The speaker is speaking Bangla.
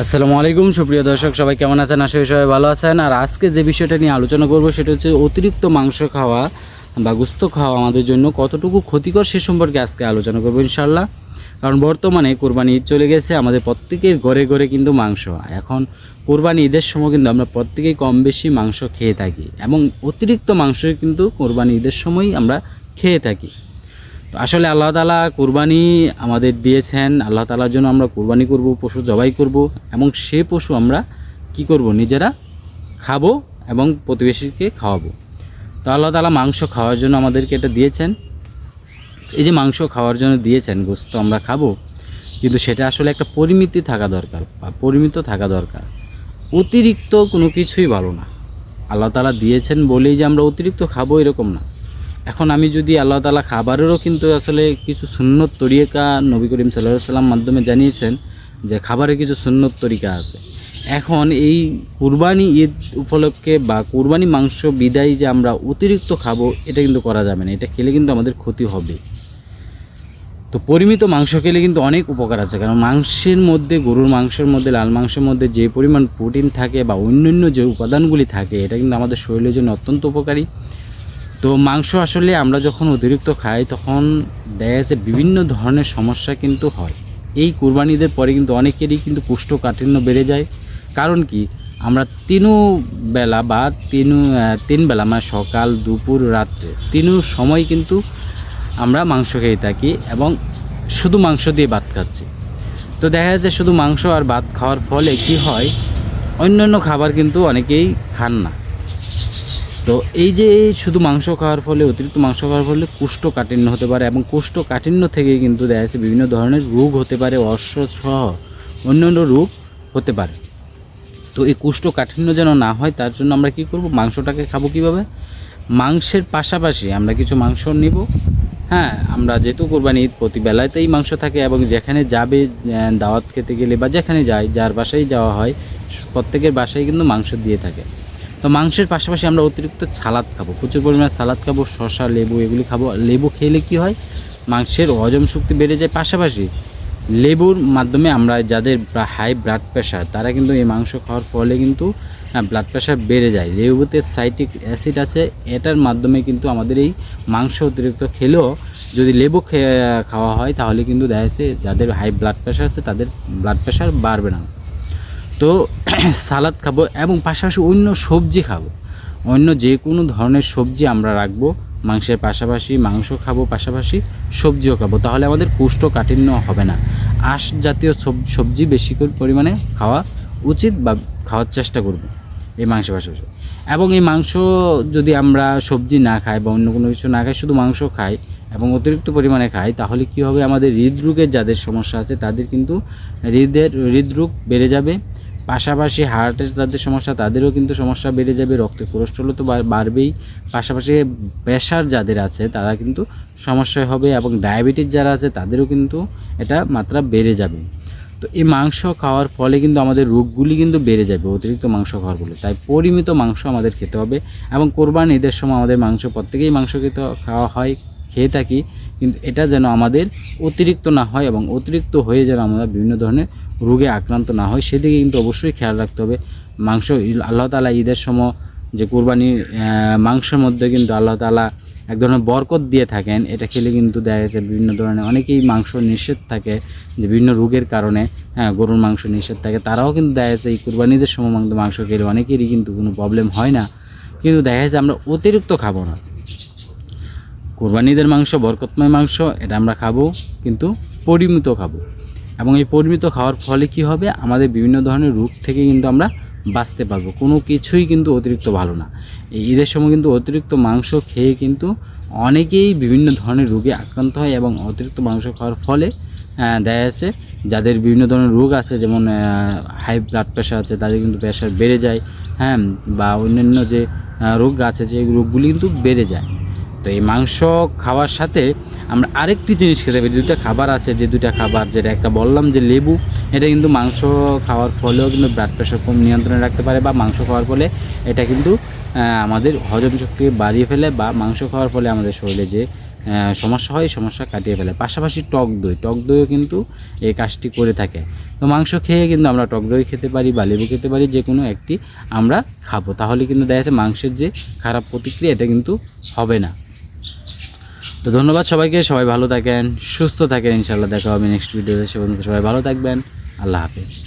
আসসালামু আলাইকুম, সুপ্রিয় দর্শক, সবাই কেমন আছেন? আশা করি সবাই ভালো আছেন। আর আজকে যে বিষয়টা নিয়ে আলোচনা করব, সেটা হচ্ছে অতিরিক্ত মাংস খাওয়া বা গুস্ত খাওয়া আমাদের জন্য কতটুকু ক্ষতিকর সে সম্পর্কে আজকে আলোচনা করব ইনশাল্লাহ কারণ বর্তমানে কোরবানি ঈদ চলে গেছে, আমাদের প্রত্যেকের ঘরে ঘরে কিন্তু মাংস। এখন কোরবানি ঈদের সময় কিন্তু আমরা প্রত্যেকেই কম বেশি মাংস খেয়ে থাকি এবং অতিরিক্ত মাংস কিন্তু কোরবানি ঈদের সময়ই আমরা খেয়ে থাকি। তো আসলে আল্লাহ তালা কুরবানি আমাদের দিয়েছেন। আল্লাহ তালার জন্য আমরা কুরবানি করব, পশু জবাই করব এবং সে পশু আমরা কি করব? নিজেরা খাব এবং প্রতিবেশীকে খাওয়াবো। তো আল্লাহ তালা মাংস খাওয়ার জন্য আমাদেরকে এটা দিয়েছেন। এই যে মাংস খাওয়ার জন্য দিয়েছেন, গোস্ত আমরা খাব। কিন্তু সেটা আসলে একটা পরিমিতি থাকা দরকার বা পরিমিত থাকা দরকার। অতিরিক্ত কোনো কিছুই ভালো না। আল্লাহ তালা দিয়েছেন বলেই যে আমরা অতিরিক্ত খাব এরকম না। এখন আমি যদি আল্লাহ তালা খাবারেরও কিন্তু আসলে কিছু সুন্নত তরিকা নবী করিম সাল্লাহ সাল্লাম মাধ্যমে জানিয়েছেন যে খাবারের কিছু সুন্নত তরিকা আছে। এখন এই কুরবানি ঈদ উপলক্ষে বা কুরবানি মাংস বিদায় যে আমরা অতিরিক্ত খাব, এটা কিন্তু করা যাবে না। এটা খেলে কিন্তু আমাদের ক্ষতি হবে। তো পরিমিত মাংস খেলে কিন্তু অনেক উপকার আছে। কারণ মাংসের মধ্যে, গরুর মাংসের মধ্যে, লাল মাংসের মধ্যে যে পরিমাণ প্রোটিন থাকে বা অন্যান্য যে উপাদানগুলি থাকে, এটা কিন্তু আমাদের শরীরের জন্য অত্যন্ত উপকারী। তো মাংস আসলে আমরা যখন অতিরিক্ত খাই, তখন দেখা যাচ্ছে বিভিন্ন ধরনের সমস্যা কিন্তু হয়। এই কুরবানিদের পরে কিন্তু অনেকেরই কিন্তু কোষ্ঠকাঠিন্য বেড়ে যায়। কারণ কি? আমরা তিনু বেলা বা তিনু তিন বেলা মানে সকাল, দুপুর, রাত্রে তিনু সময় কিন্তু আমরা মাংস খেয়ে থাকি এবং শুধু মাংস দিয়ে ভাত খাচ্ছি। তো দেখা যাচ্ছে শুধু মাংস আর ভাত খাওয়ার ফলে কি হয়? অন্যান্য খাবার কিন্তু অনেকেই খান না। তো এই যে শুধু মাংস খাওয়ার ফলে, অতিরিক্ত মাংস খাওয়ার ফলে কোষ্ঠকাঠিন্য হতে পারে এবং কোষ্ঠকাঠিন্য থেকে কিন্তু দেখা যাচ্ছে বিভিন্ন ধরনের রোগ হতে পারে অশ্ব সহ অন্যান্য রোগ হতে পারে। তো এই কোষ্ঠকাঠিন্য যেন না হয়, তার জন্য আমরা কি করব? মাংসটাকে খাব কীভাবে? মাংসের পাশাপাশি আমরা কিছু মাংস নিব। হ্যাঁ আমরা যেহেতু কোরবানি ঈদ প্রতি বেলাতেই মাংস থাকে এবং যেখানে যাবে দাওয়াত খেতে গেলে বা যেখানে যায়, যার বাসায় যাওয়া হয়, প্রত্যেকের বাসায় কিন্তু মাংস দিয়ে থাকে। তো মাংসের পাশাপাশি আমরা অতিরিক্ত সালাদ খাব। প্রচুর পরিমাণে সালাদ খাব, শসা, লেবু এগুলি খাব। লেবু খেলে কি হয়? মাংসের হজম শক্তি বেড়ে যায়। পাশাপাশি লেবুর মাধ্যমে আমরা যাদের হাই ব্লাড প্রেশার তারা কিন্তু এই মাংস খাওয়ার ফলে কিন্তু ব্লাড প্রেশার বেড়ে যায়। লেবুতে সাইটিক অ্যাসিড আছে। এটার মাধ্যমে কিন্তু আমাদের এই মাংস অতিরিক্ত খেলেও যদি লেবু খাওয়া হয়, তাহলে কিন্তু দেখা যাচ্ছে যাদের হাই ব্লাড প্রেশার আছে, তাদের ব্লাড প্রেশার বাড়বে না। তো সালাদ খাব এবং পাশাপাশি অন্য সবজি খাব। অন্য যে কোনো ধরনের সবজি আমরা রাখব, মাংসের পাশাপাশি মাংস খাব, পাশাপাশি সবজিও খাব। তাহলে আমাদের কোষ্ঠকাঠিন্য হবে না। আঁশ জাতীয় সব- সবজি বেশি পরিমাণে খাওয়া উচিত বা খাওয়ার চেষ্টা করব এই মাংসের পাশাপাশি। এবং এই মাংস যদি আমরা সবজি না খাই বা অন্য কোনো কিছু না খাই, শুধু মাংস খাই এবং অতিরিক্ত পরিমাণে খাই, তাহলে কি হবে? আমাদের হৃদরোগের যাদের সমস্যা আছে, তাদের কিন্তু হৃদের, হৃদরোগ বেড়ে যাবে। পাশাপাশি হার্টের যাদের সমস্যা, তাদেরও কিন্তু সমস্যা বেড়ে যাবে, রক্তে কোলেস্ট্রলও তো বাড়বেই। পাশাপাশি প্রেশার যাদের আছে, তারা কিন্তু সমস্যা হবে এবং ডায়াবেটিস যারা আছে, তাদেরও কিন্তু এটা মাত্রা বেড়ে যাবে। তো এই মাংস খাওয়ার ফলে কিন্তু আমাদের রোগগুলি কিন্তু বেড়ে যাবে, অতিরিক্ত মাংস খাওয়ার ফলে। তাই পরিমিত মাংস আমাদের খেতে হবে এবং কোরবান ঈদের সময় আমাদের মাংস, প্রত্যেকেই মাংস খেতে খাওয়া হয়, খেয়ে থাকি। কিন্তু এটা যেন আমাদের অতিরিক্ত না হয় এবং অতিরিক্ত হয়ে যেন আমরা বিভিন্ন ধরনের রোগে আক্রান্ত না হয় সেদিকে কিন্তু অবশ্যই খেয়াল রাখতে হবে। মাংস আল্লাহ তালা ঈদের সময় যে কোরবানির আহ, মাংসের মধ্যে কিন্তু আল্লাহ তালা এক ধরনের বরকত দিয়ে থাকেন। এটা খেলে কিন্তু দেখা যাচ্ছে বিভিন্ন ধরনের অনেকেই মাংস নিষেধ থাকে যে বিভিন্ন রোগের কারণে হ্যাঁ গরুর মাংস নিষেধ থাকে। তারাও কিন্তু দেখা যাচ্ছে এই কোরবানিদের সময় মাংস খেলে অনেকেরই কিন্তু কোনো প্রবলেম হয় না। কিন্তু দেখা যাচ্ছে আমরা অতিরিক্ত খাব না। কোরবানিদের মাংস বরকতময় মাংস এটা আমরা খাব কিন্তু পরিমিত খাব। এবং এই পরিমিত খাওয়ার ফলে কি হবে? আমাদের বিভিন্ন ধরনের রোগ থেকে কিন্তু আমরা বাঁচতে পারব। কোনো কিছুই কিন্তু অতিরিক্ত ভালো না। এই ঈদের সময় কিন্তু অতিরিক্ত মাংস খেয়ে কিন্তু অনেকেই বিভিন্ন ধরনের রোগে আক্রান্ত হয় এবং অতিরিক্ত মাংস খাওয়ার ফলে দেখা যাচ্ছে যাদের বিভিন্ন ধরনের রোগ আছে, যেমন হাই ব্লাড প্রেশার আছে, তাদের কিন্তু প্রেশার বেড়ে যায় হ্যাঁ বা অন্যান্য যে রোগ আছে, যে রোগগুলি কিন্তু বেড়ে যায়। তো এই মাংস খাওয়ার সাথে আমরা আরেকটি জিনিস খেতে পারি দুটা খাবার আছে, যে দুটা খাবার, যেটা একটা বললাম যে লেবু, এটা কিন্তু মাংস খাওয়ার ফলেও কিন্তু ব্লাড প্রেশার কম নিয়ন্ত্রণে রাখতে পারে বা মাংস খাওয়ার ফলে এটা কিন্তু আমাদের হজম শক্তি বাড়িয়ে ফেলে বা মাংস খাওয়ার ফলে আমাদের শরীরে যে সমস্যা হয়, সমস্যা কাটিয়ে ফেলে। পাশাপাশি টক দই, টক দইও কিন্তু এই কাজটি করে থাকে। তো মাংস খেয়ে কিন্তু আমরা টক দই খেতে পারি বা লেবু খেতে পারি, যে কোনো একটি আমরা খাব। তাহলে কিন্তু দেখা যাচ্ছে মাংসের যে খারাপ প্রতিক্রিয়া, এটা কিন্তু হবে না। তো ধন্যবাদ সবাইকে, সবাই ভালো থাকেন, সুস্থ থাকেন ইনশাল্লাহ দেখা হবে নেক্সট ভিডিওতে সে সবাই ভালো থাকবেন, আল্লাহ হাফেজ।